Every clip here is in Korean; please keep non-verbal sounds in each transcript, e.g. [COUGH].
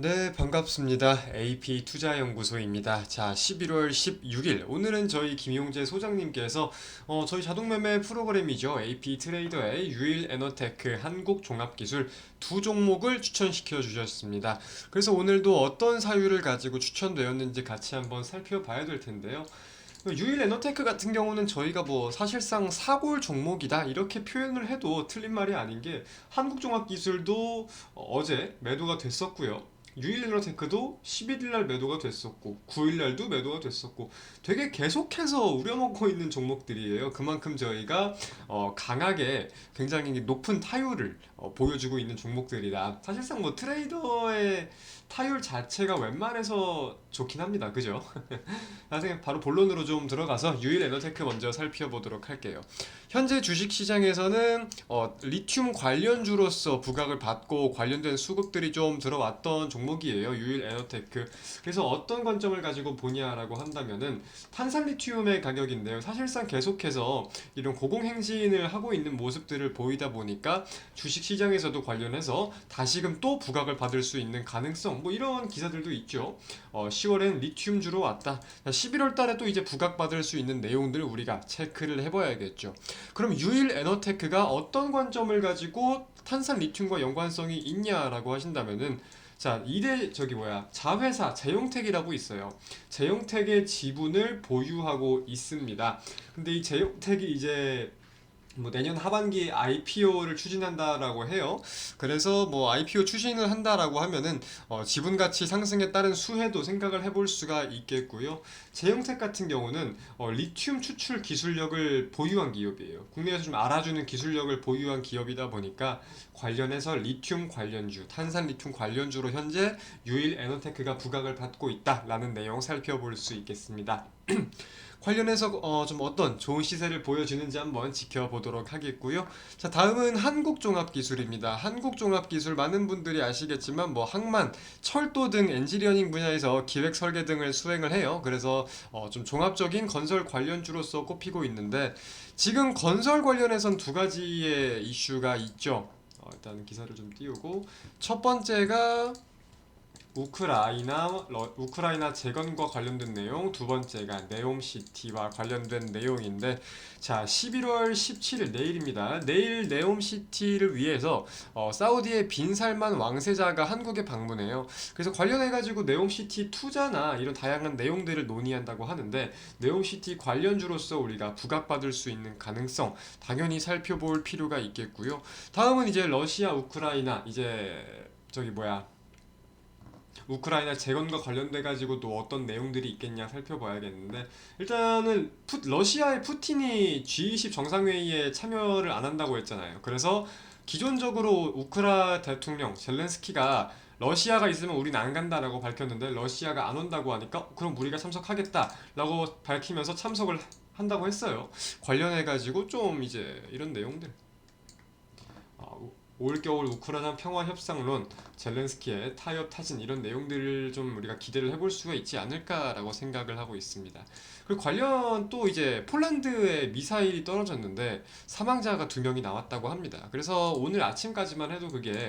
네, 반갑습니다. AP 투자연구소입니다. 자, 11월 16일. 오늘은 저희 김용재 소장님께서 어, 저희 자동매매 프로그램이죠. AP 트레이더의 유일 에너테크 한국 종합기술 두 종목을 추천시켜 주셨습니다. 그래서 오늘도 어떤 사유를 가지고 추천되었는지 같이 한번 살펴봐야 될 텐데요. 유일 에너테크 같은 경우는 저희가 뭐 사실상 사골 종목이다 이렇게 표현을 해도 틀린 말이 아닌 게 한국종합기술도 어제 매도가 됐었고요. 유일 에너테크도 11일 날 매도가 됐었고 9일 날도 매도가 됐었고 되게 계속해서 우려먹고 있는 종목들이에요. 그만큼 저희가 어, 강하게 굉장히 높은 타율을 어, 보여주고 있는 종목들이라 사실상 뭐 트레이더의 타율 자체가 웬만해서 좋긴 합니다. 그죠? [LAUGHS] 나중에 바로 본론으로 좀 들어가서 유일 에너테크 먼저 살펴보도록 할게요. 현재 주식 시장에서는 어, 리튬 관련주로서 부각을 받고 관련된 수급들이 좀 들어왔던 종목 이에요. 유일 에너테크. 그래서 어떤 관점을 가지고 보냐라고 한다면은 탄산 리튬의 가격인데요. 사실상 계속해서 이런 고공행진을 하고 있는 모습들을 보이다 보니까 주식 시장에서도 관련해서 다시금 또 부각을 받을 수 있는 가능성 뭐 이런 기사들도 있죠. 어, 10월엔 리튬 주로 왔다. 11월 달에 또 이제 부각받을 수 있는 내용들을 우리가 체크를 해봐야겠죠. 그럼 유일 에너테크가 어떤 관점을 가지고 탄산 리튬과 연관성이 있냐라고 하신다면은 자, 이대 저기 뭐야 자회사 제용택이라고 있어요. 제용택의 지분을 보유하고 있습니다. 근데 이 제용택이 이제 뭐 내년 하반기 IPO를 추진한다라고 해요. 그래서 뭐 IPO 추진을 한다라고 하면은 어, 지분 가치 상승에 따른 수혜도 생각을 해볼 수가 있겠고요. 제형택 같은 경우는 어, 리튬 추출 기술력을 보유한 기업이에요. 국내에서 좀 알아주는 기술력을 보유한 기업이다 보니까 관련해서 리튬 관련주, 탄산 리튬 관련주로 현재 유일 에너테크가 부각을 받고 있다라는 내용 살펴볼 수 있겠습니다. [CLEARS THROAT] 관련해서 어, 좀 어떤 좋은 시세를 보여주는지 한번 지켜보도록 하겠고요. 자, 다음은 한국종합기술입니다. 한국종합기술 많은 분들이 아시겠지만 뭐 항만, 철도 등 엔지니어링 분야에서 기획 설계 등을 수행을 해요. 그래서 어, 좀 종합적인 건설 관련주로서 꼽히고 있는데 지금 건설 관련해선 두 가지의 이슈가 있죠. 어, 일단 기사를 좀 띄우고 첫 번째가 우크라이나 러- 우크라이나 재건과 관련된 내용 두 번째가 네옴시티와 관련된 내용인데 자 11월 17일 내일입니다. 내일 네옴시티를 위해서 어, 사우디의 빈살만 왕세자가 한국에 방문해요. 그래서 관련해 가지고 네옴시티 투자나 이런 다양한 내용들을 논의한다고 하는데 네옴시티 관련주로서 우리가 부각받을 수 있는 가능성 당연히 살펴볼 필요가 있겠고요. 다음은 이제 러시아 우크라이나 이제 저기 뭐야 우크라이나 재건과 관련돼 가지고 또 어떤 내용들이 있겠냐 살펴봐야겠는데 일단은 푸, 러시아의 푸틴이 G20 정상회의에 참여를 안 한다고 했잖아요. 그래서 기존적으로 우크라 대통령 젤렌스키가 러시아가 있으면 우리는 안 간다라고 밝혔는데 러시아가 안 온다고 하니까 그럼 우리가 참석하겠다라고 밝히면서 참석을 한다고 했어요. 관련해 가지고 좀 이제 이런 내용들. 올겨울 우크라이나 평화 협상론 젤렌스키의 타협 타진 이런 내용들을 좀 우리가 기대를 해볼 수가 있지 않을까라고 생각을 하고 있습니다. 그리고 관련 또 이제 폴란드에 미사일이 떨어졌는데 사망자가 두 명이 나왔다고 합니다. 그래서 오늘 아침까지만 해도 그게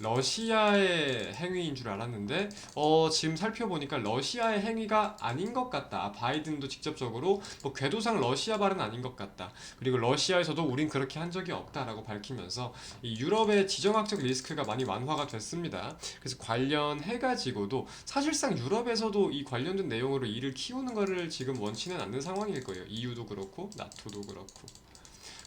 러시아의 행위인 줄 알았는데 어 지금 살펴보니까 러시아의 행위가 아닌 것 같다. 아, 바이든도 직접적으로 뭐 궤도상 러시아 발은 아닌 것 같다. 그리고 러시아에서도 우린 그렇게 한 적이 없다라고 밝히면서 이 유럽의 지정학적 리스크가 많이 완화가 됐습니다. 그래서 관련해 가지고도 사실상 유럽에서도 이 관련된 내용으로 일을 키우는 거를 지금 원치는 않는 상황일 거예요. EU도 그렇고 나토도 그렇고.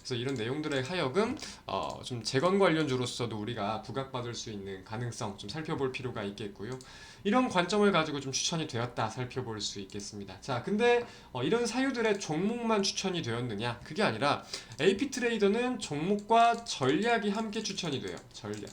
그래서 이런 내용들의 하여금 어, 좀 재건 관련주로서도 우리가 부각받을 수 있는 가능성 좀 살펴볼 필요가 있겠고요. 이런 관점을 가지고 좀 추천이 되었다 살펴볼 수 있겠습니다. 자, 근데 어, 이런 사유들의 종목만 추천이 되었느냐? 그게 아니라 AP 트레이더는 종목과 전략이 함께 추천이 돼요. 전략.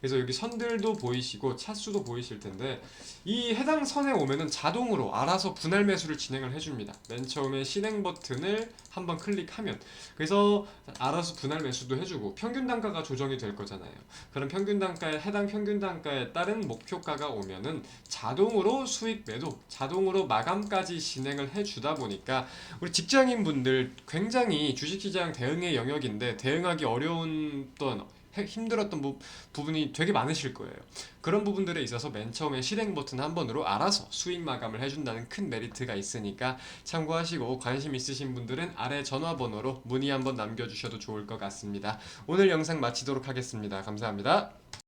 그래서 여기 선들도 보이시고 차수도 보이실 텐데 이 해당 선에 오면은 자동으로 알아서 분할 매수를 진행을 해줍니다. 맨 처음에 실행 버튼을 한번 클릭하면 그래서 알아서 분할 매수도 해주고 평균 단가가 조정이 될 거잖아요. 그럼 평균 단가에 해당 평균 단가에 따른 목표가가 오면은 자동으로 수익 매도, 자동으로 마감까지 진행을 해주다 보니까 우리 직장인 분들 굉장히 주식시장 대응의 영역인데 대응하기 어려운 던 해- 힘들었던 부, 부분이 되게 많으실 거예요. 그런 부분들에 있어서 맨 처음에 실행 버튼 한 번으로 알아서 수익 마감을 해준다는 큰 메리트가 있으니까 참고하시고 관심 있으신 분들은 아래 전화번호로 문의 한번 남겨주셔도 좋을 것 같습니다. 오늘 영상 마치도록 하겠습니다. 감사합니다.